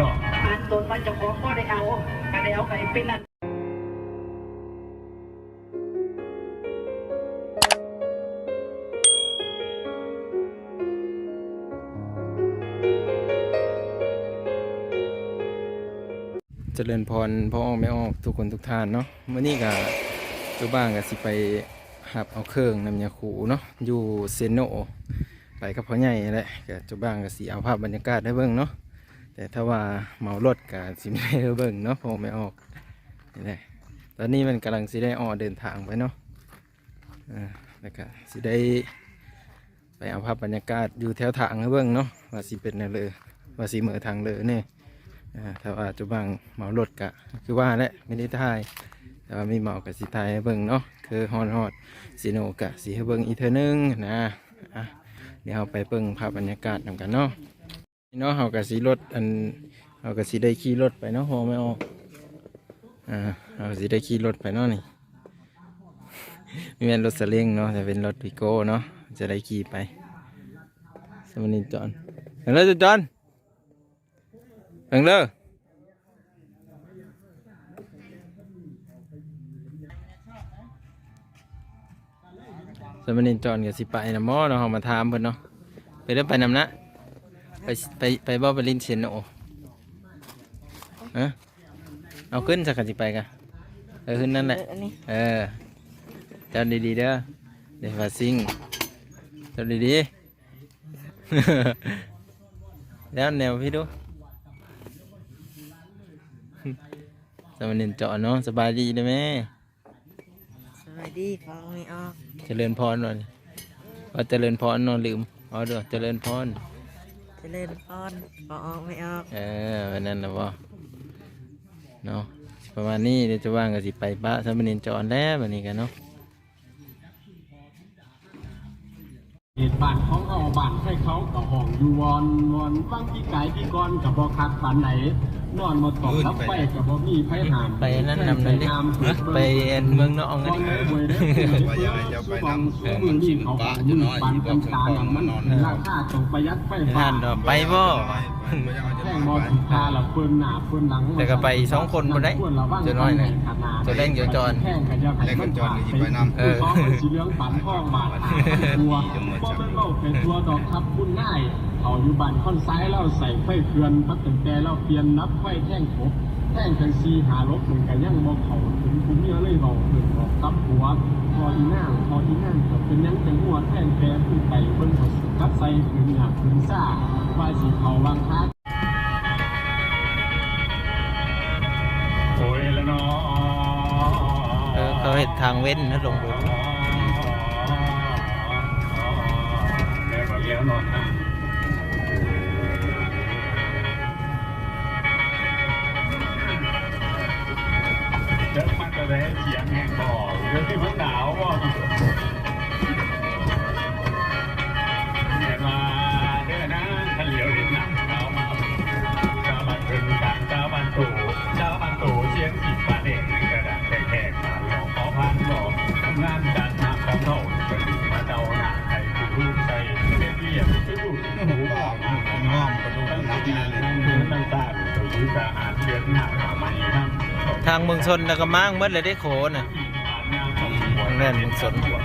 ดอกอ่านตนว่าเจะของก็ได้เอาก็ได้เอาไปเป็นนั่นเจริญพรพ่อออกไม่ออกทุกคนทุกท่านเนาะเมื่อนี้ก็จุบ้างก็สิไปหับเอาเครื่องน้ำยาคูเนาะอยู่เซโนไปกับพ่อใหญ่แหละก็จุบ้างก็สิเอาภาพบรรยากาศให้เบิ่งเนาะ แต่ถ้าว่าเมารถก็สิไม่ได้เบิ่งเนาะพอไม่ออกนี่แหละตอนนี้มันกำลังสิได้ออกเดินทางไปเนาะแล้วก็สิได้ไปเอาภาพบรรยากาศอยู่แถวทางให้เบิ่งเนาะว่าสิเป็นแนวเลยว่าสิเหมือทางเลยเนี่ยถ้าว่าจุบังเมารถกะคือว่าแหละไม่ได้ถ่ายแต่ว่ามีเมากับสีถ่ายให้เบิ่งเนาะคือฮอดฮอดสีโนกะสีให้เบิ่งอีเทอนึงนะอะเดี๋ยวเราไปเบิ่งภาพบรรยากาศนำกันเนาะ เนาะเฮากับสีรถอันเฮากับสีได้ขี่รถไปเนาะฮอไม่ออกอ่าเฮาสีได้ขี่รถไปเนาะนี่มีเป็นรถสเล้งเนาะแต่เป็นรถพิโก้เนาะจะได้ขี่ไปสมันิจอนเห็นแล้วจอนเพิ่งเลิกสมนินจอนกับสิไปนะหมอเนาะเรามาถามเพิ่นเนาะไปเด้อไปนำนะ ไปไปไปบ่ไปลินเชยนโนฮะเอาขึ้นสักกันสิไปกันเออขึ้นนั่นแหละ เออเจ้าดีๆเด้อเดี๋ยวฟาซิงเจ้าดีๆ แล้วแนวพี่ดูสมัยเรียนเจาะเนาะสบายดีเลยแม่สวัสดีฟังไม่ออก เจริญพรหน่อยว่าเจริญพรเนอนลืมอ๋อเด้อเจริญพรเจะเล่นป้อนพอออกไม่ออกเออวันนั้นนะบ่เนาะประมาณนี้เดี๋ยวจะว่างก็สิไปปะสมัยเรียนเจาะแล้ววันนี้กันเนาะเหตุบ้านของเอาบ้านให้เขากับห้องอยู่วอนวอนฟังพี่ไก่พี่กรกับบ่คักปานไหน นอนมาตอกรับไฟกับบ่มีไฟหามไปนั่นนำเลยดิไปเมืองนอกเอากันเงิดินรวยได้สุบังสุมือนี่เขาของยืนปันกันตาอย่างมันราคาตกประหยัดไฟฟ้าท่านดอกไปบ่แท่งบอสิคาละเพิ่นหน้าเพิ่นหลังแต่ก็ไปสองคนบ่ได้จะน้อยนะจะเล่นเดี๋ยวจอนแท่งกันยาไข่มันจอนนี่ไปนำเออเขาสีเหลืองปันทองบาทตัวบ่เป็นเล่าเป็นตัวดอกครับคุณง่าย เอาอยู่บ้านค่อนซ้ายเราใส่ไฟเคือนพัดตั้งแต่เราเปลี่ยนนับไฟแท่งครบแท่งกันซีหาลบเหมือนกันยังบ่เขาถึงคุ้มเยอะเลยบอกถึงบอกครับหัวพออีนั่งพออีนั่งก็เป็นยังเป็นหัวแท่งแปรขึ้นไปเพิ่นก็กับใส่ถึงอยากถึงซ่าว่าสิเขาวางค้าโอ้ยล้วเนาะเออเขาเห็นทางเว้นนะลงไดี๋ยวที่มันหนาวบ่เมาเด้อนะทะเหลียวเห็นหนังขาวมาชาวบ้านเป็นกลางชาวบ้านตู่ชาวบ้านตู่เชียงอีบ้านเองกระดาษแขกมาหลอกขอพันหลอกทำงานการทำของเราเป็นมาเดาหน้าใครคือรูปใส่เรียบเรียบคือรูปหูบอกงอมกระดูกนักงานเลยต่างๆตัวยืดอาหารเดือนหน้าขามันทั้งทางเมืองชนแล้วก็มั่งเมื่อไรได้โขน่ะ แน่นมันสนด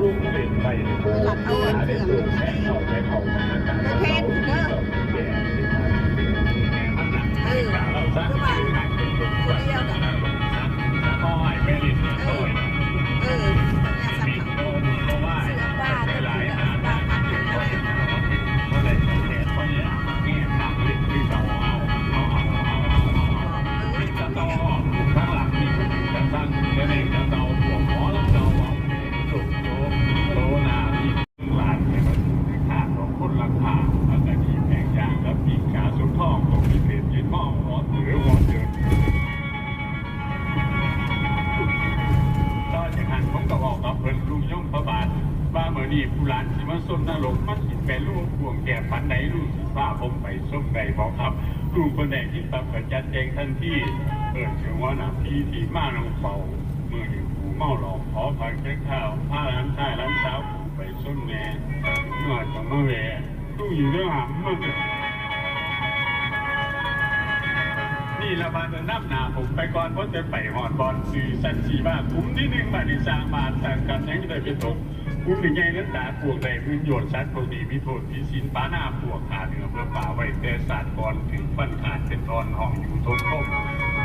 รูปเปลี่ยนไป คู่คนไหนที่ตับกับจัดแจงทันทีเปิดถึงว่าหนาพี่ที่มาน้องเป่าเมื่ออยู่ผูเมาหลอกขอผักแค่ข้าวผ้าร้านชายร้านสาวผูไปส้มแหน่เมื่อจะมาแหวลูกอยู่เรื่องหำมันนี่ละบานเดินน้ำหนาผมไปก่อนเพราะจะไปหอดบอลสื่อสันสีบ้าคุ้มที่หนึ่งบาทในสางบาทต่งกันยังได้เป็นตก คุ้มหนึ่งใหญ่นั้นตาปวกใดพื้นโยนชัดพอดีมีโทษที่สินป้าหน้าปวกขาเหนือเพื่อป่าไว้แต่ศาสตร์ก่อนถึงฟันขาดเป็นตอนห้องอยู่ทนทม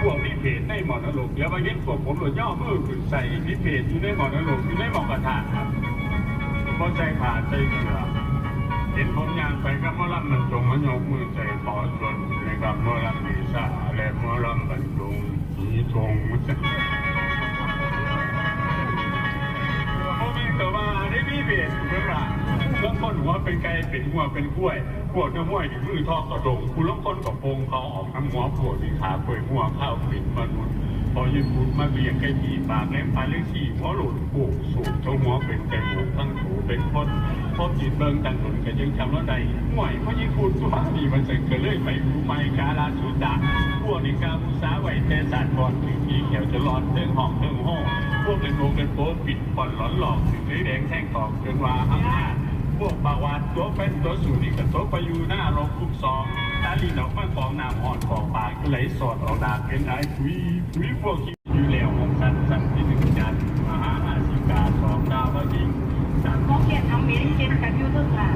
พวกนี้เพจในหมอนรกแล้วมาเห็นพวกผมหลุดย่อมือขึ้นใส่นี่เพจอยู่ในหมอนรกอยู่ในหมอกระทะครับเพราะใจขาดใจเสือเห็นผมยางไปกับมอลำมันจงมันยกมือใจขอชวนนะครับมอลำมีสาและมอลำบรรจงสีทง แต่ว่าได้มีเบสเพื่อนละผู้ลงคนหัวเป็นไก่เป็นหัวเป็นกล้วยพวกเนื้อห้วยถึงมือทอกกระดงผู้ลงคนกับพงเขาออกทั้งหัวปวดที่ขาเปื่อยหัวข้าวปิดมนุษย์พอยืนพูดมาเบียงไก่จีปากแหลมปลาเลี้ยงขี่หัวหลุดปลูกสูงเท่าหัวเป็นไก่หมูทั้งถูเป็นคนพบจิตเบิงตันหนุนกันยังจำแล้วใดห่วยพอยิงพูดสุภาพดีมันเสร็จก็เลยไปรู้ไม่กาลาสุดาพวกนี้กามุสาไหวแต่ศาสตร์ก่อนถึงที่เขียวจะรอนเรื่องห้องเรื่องห้อง พวกเป็นโกเป็นโป๊ปิดบ่อนหลอนหลอกถึงได้แดงแท่งตอกเกินว่าห้าพวกปาวานตัวเป็นตัวสูนี่กับตัวไปอยู่หน้าโรงคุกซองตาลีดอกไม้ฟองน้ำอ่อนฟองปากก็ไหลสอดออกดาบเป็นไอ้คุยคุยพวกคิดอยู่แล้วของสันสันที่หนึ่งจันทร์มหาอาชิกาสองดาวจริงสันมองเกียรทำเมียเกียรกันอยู่ตึ้งค่ะ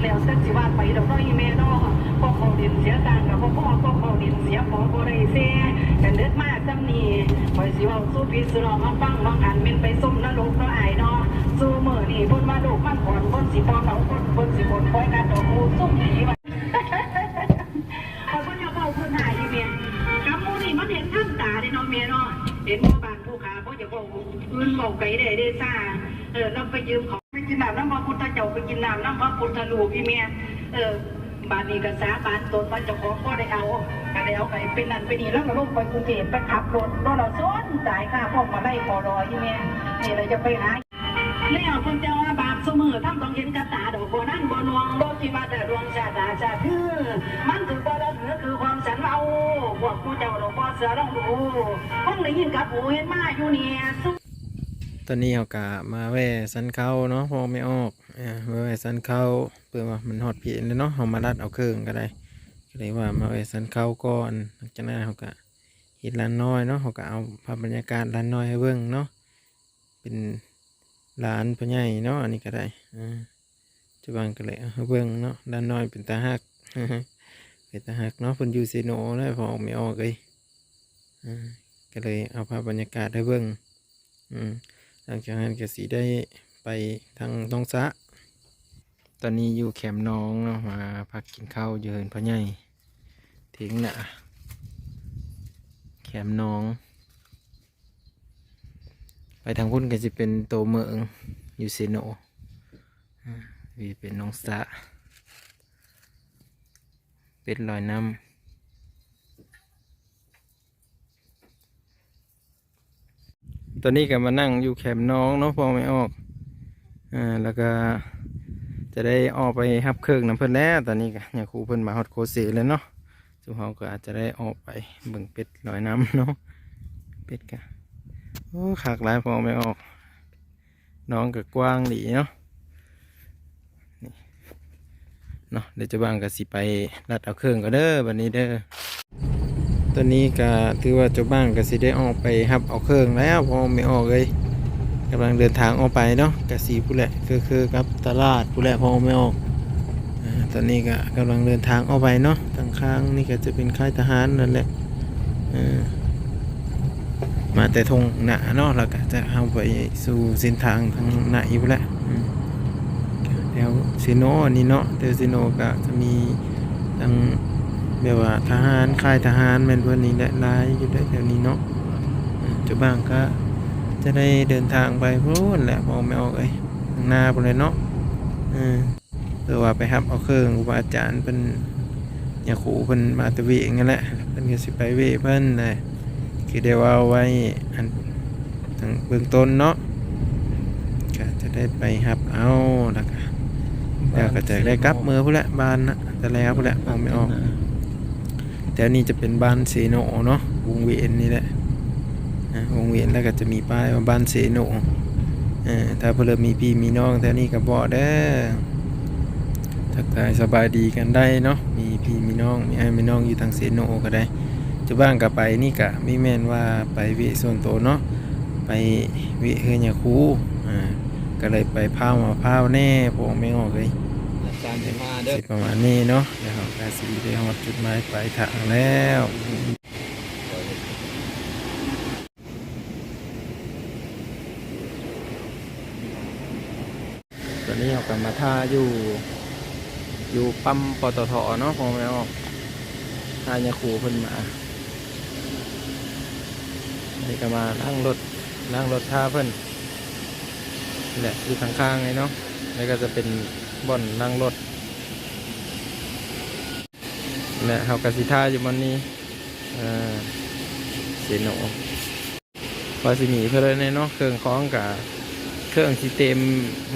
แล้วเส้นสิว่าไปดอกน้อยเมนอพวกเขาดินเสียตังกับพวกพ่อพวกเขาดินเสียพอบ่ได้เสียกันเลือดมากจำนี่ คอยสิว่าสู้พี่สุรอมาฟังบางอันเป็นไปส้มนรกก็อายเนาะสู้มือนี่พ่นมาลูกมันก่อนพ่นสิพอเขาพ่นพ่นสิบนคอยกันดอกมูส้มผีว่าเอาคนจะเฝ้าคนหายอยู่เมียกับมูนี่มันเห็นท่านตาเด้เนาะเมียเนาะเห็นว่าบานผู้ขาเขาจะบอกอื่นบอกไก่ได้ได้ซ่าเออเราไปยืมของไปกินน้ำน้ำพระพุทธเจ้าไปกินน้ำน้ำพระพุทธรูปพี่เมียเออ บานนี้ก็สาบานตนมันจะของก็ได้เอาก็ได้เอาไปเป็นนั่นเป็นนี่แล้วก็ลงไปกรุงเทพไปขับรถรถเราซ้อนสายค่าพ่อมาไล่พอรอพี่เมียนี่เราจะไปหาแล้วคนเจ้าว่าบาปเสมอทำต้องเห็นกับตาดอกบัวนั่นบัวนวงบ่ที่มาแต่ดวงชาตาชาคือมันคือบ่ละเหนือคือความฉันเอาพวกผู้เจ้าดอกบ่เสือต้องดูคงได้ยินกับหูเห็นมาอยู่เนี่ยตอนนี้เขากะมาแว่สันเขาเนาะพอไม่ออก อ่ามาแว่สันเข้าเพื่อว่ามันหอดเพียนเลยเนาะเขามารัดเอาเครื่องก็ได้ก็เลยว่ามาแว่สันเข้าก่อนจากนั้นเขากะเห็ดร้านน้อยเนาะเขากะเอาภาพบรรยากาศร้านน้อยให้เบิ่งเนาะเป็นร้านพ่อใหญ่เนาะอันนี้ก็ได้อ่าจะบางก็เลยเอาให้เบิ่งเนาะร้านน้อยเป็นตาหักเป็นตาหักเนาะเพิ่นอยู่เซโนเลยพอออกไม่ออกเลยอ่าก็เลยเอาภาพบรรยากาศให้เบิ่งอืมหลังจากนั้นก็สีได้ไปทางน้องสะ ตอนนี้อยู่แคมป์น้องเนาะมาพักกินข้าวอยู่เหินพ่อใหญ่ทิ้งน่ะแคมป์น้อง ไปทางพุ่นก็จะเป็นโตเมืองอยู่เซโนอ่าวีเป็นน้องสะเป็นลอยน้ำตอนนี้ก็มานั่งอยู่แคมป์น้องเนาะพอไม่ออก อ่า แล้วก็ จะได้ออกไปฮับเครื่องน้ำเพิ่นแล้ว ตอนนี้ก็เนี่ยครูเพิ่นมาฮอดโคเซแล้วเนาะสุเฮาก็อาจจะได้ออกไปเบิ่งเป็ดลอยน้ำเนาะเป็ดก็โอ้ขากหลายพอไม่ออก น้องก็กว้างดีเนาะนี่เนาะเดี๋ยวจะบางก็สิไปรัดเอาเครื่องก็เด้อบัดนี้เด้อตอนนี้ก็ถือว่าเจ้าบ้านก็สิได้ออกไปฮับเอาเครื่องแล้วพอไม่ออกเลย กำลังเดินทางออกไปเนาะกะสีผู้แหละคือคือกับตลาดผู้แหละพอไม่ออกตอนนี้ก็กำลังเดินทางออกไปเนาะทางข้างนี่ก็จะเป็นค่ายทหารนั่นแหละมาแต่ทงหนาเนาะแล้วก็จะเอาไปสู่เส้นทางทางหนาอีกและอืมแล้วซีโนนนี้เนาะเดซีโนก็จะมีทางแบบว่าทหารค่ายทหารแมนพื่อนนี้แหละลายอยู่ได้แถวนี้เนาะจ้าบ้างก็ จะได้เดินทางไปพูนแหละมองไม่ออกเอ้ยข้างหน้าไปเลยเนาะเออเพื่อว่าไปรับเอาเครื่องครูบาอาจารย์เป็นยาคูเป็นมาตะเวีอย่างนั้นแหละเป็นก็สิไปเวเพิ่นเลยคือได้ว่าเอาไว้อันทางเบื้องต้นเนาะก็จะได้ไปหับเอาแล้วก็เดี๋ยวก็จะได้กลับมือพุ่นละบ้านนะแต่แล้วพุ่นละมองไม่ออกแต่อันนี้จะเป็นบ้านเซโนเนาะวงเวียนนี่แหละ นะวงเวียนแล้วก็จะมีป้ายว่าบ้านเซโนเออถ้าเพิ่นมีพี่มีน้องแถวนี้ก็บอกเด้อทักทายสบายดีกันได้เนาะมีพี่มีน้องมีไอ้มีน้องอยู่ทางเซโนก็ได้จะบ้างก็ไปนี่ก็มีแม่นว่าไปเวิส่วนตัวเนาะไปวิเฮือนยาคูอ่าก็เลยไปพาวมาพาวแน่ผมไม่ออกเลยอาจารย์จะมาเด้อสิประมาณนี้เนาะเดี๋ยวเราก็สิได้ฮอดจุดหมายปลายทางแล้ว ต อนนี้เรากลับมาท่าอยู่ อยู่ปั๊มปตทเนาะพอไม่ออกท่ายาคูเพิ่นมานี่ก็มานั่งรถนั่งรถท่าเพิ่นนี่แหละอยู่ข้างๆเลยเนาะแล้วก็จะเป็นบ่อนนั่งรถนี่แหละเฮากสิท่าอยู่บนนี้อ่าเซโนวาสิมีเพื่อนเลยเนาะเครื่องคล้องกับ เครื่องสิเต็ม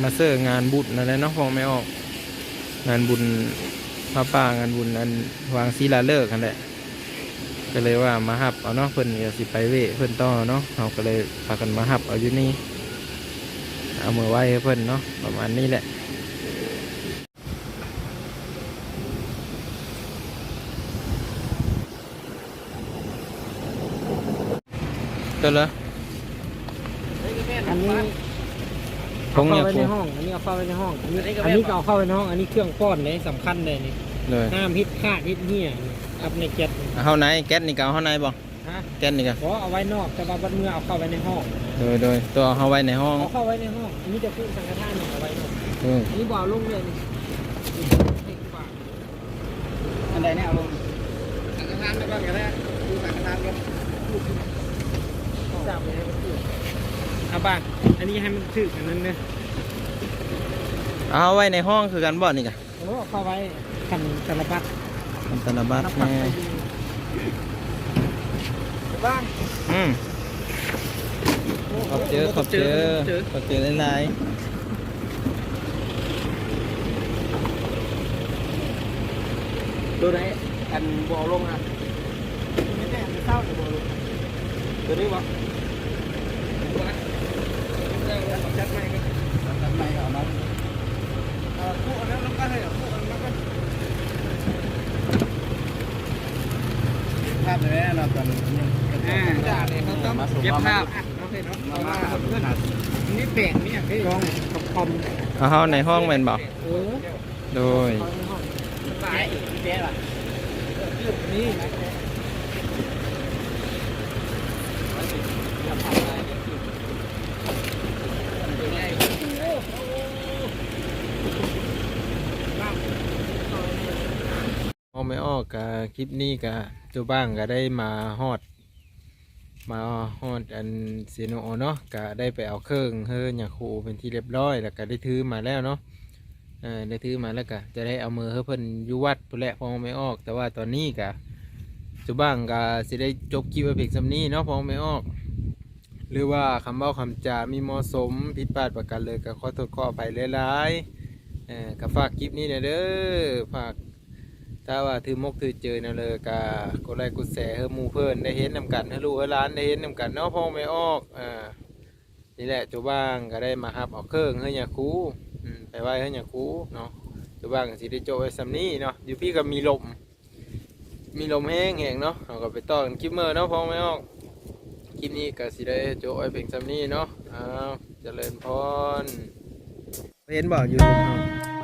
มาเซอร์งานบุญนั่นแหละเนาะพอไม่ออก งานบุญพระป่างานบุญอันวางศิลาฤกษ์กันแหละก็เลยว่ามาหับเอาเนาะเพิ่นก็สิไปเวเพิ่นต่อเนาะเราก็เลยพากันมาหับเอาอยู่นี่เอามือไว้ให้เพื่อนเนาะประมาณนี้แหละตัวละอันนี้ เข้าเนี่ยไว้ครูในห้อง อันนี้เอาเข้าไว้ในห้อง อันนี้อันนี้ก็เอาเข้าไว้ในห้อง อันนี้เครื่องป้อนเลยสำคัญเลยนี่เลยห้ามพิษฆ่าพิษเหี้ยนี่อับในเจ็ดนี่เอาเข้าในแก๊สนี่ก็เอาเข้าในบ่ฮะแก๊สนี่ก็เพราะเอาไว้นอกแต่ว่าบัดเมื่อเอาเข้าไว้ในห้อง โดยโดยตัวเอาเข้าไว้ในห้อง เอาเข้าไว้ในห้อง อันนี้จะพูดสังฆทานเนี่ยเอาไว้นอกเอออันนี้บ่เอาลงเลยนี่อันใดเนี่ยเอาลงสังฆทานไปบ้างก็ได้ดูสังฆทานกันจับเลยให้มันถือ เอาบ้างอันนี้ให้มันถืออันนั้นเนี่ยเอาเข้าไว้ในห้องคือกันบ่นี่กะเอาเข้าไว้กันสารพัดทำธนบัตรนับแน่บ้างอืมขอบเจอขอบเจอขอบเจอหลายดูไหนกันบอลงอะไม่ได้อันเศร้าเลยบอลงตัวนี้วะจัดใหม่กันจัดใหม่เอามาเออคู่อันนั้นน้ำกันเลยอะคู่อันนั้นกันภาพเลยนะตอนอ่า เก็บภาพโอเคเนาะเอามาเพื่อนนี่แปลงเนี่ยพี่ลองคอมๆเอาเข้าในห้องแม่นบ่เออโดยสายอีกเจ๊ล่ะนี่เอาไม่ออกกะคลิปนี้กะจูบ้างก็ได้มาฮอด มาฮอดอันเซโนเนาะก็ได้ไปเอาเครื่องเฮือนอย่างครูเป็นที่เรียบร้อยแล้วก็ได้ถือมาแล้วเนาะเออได้ถือมาแล้วก็จะได้เอามือเฮือเพิ่นอยู่วัดพุ่นแหละพอไม่ออก แต่ว่าตอนนี้กะจูบ้างก็สิได้จบคลิปไว้เพียงสำนี้เนาะพอไม่ออก หรือว่าคำเบ้าคำจามีเหมาะสมผิดพลาดประการเลยก็ขอโทษขออภัยหลายๆเออก็ฝากคลิปนี้หนะเด้อฝาก ถ้าว่าถือมกถือเจอนะเลยกากดไลค์กดแชร์ให้หมู่เพื่อนได้เห็นนำกันให้ลูกให้หลานได้เห็นนำกันเนาะพ่อไม่ออกอ่านี่แหละจูบ้างก็ได้มาฮับเอาเครื่องให้ยาคูไปไหว้ให้ยาคูเนาะจูบ้างสิได้โจไว้ซำนี้เนาะอยู่พี่ก็มีลมมีลมแห้งแห้งเนาะเราก็ไปต่อกันคลิปเมื่อเนาะพ่อไม่ออกคลิปนี้ก็สิได้โจไว้เพียงซำนี้เนาะอ้าวเจริญพรเห็นบอกอยู่ตรงเฮา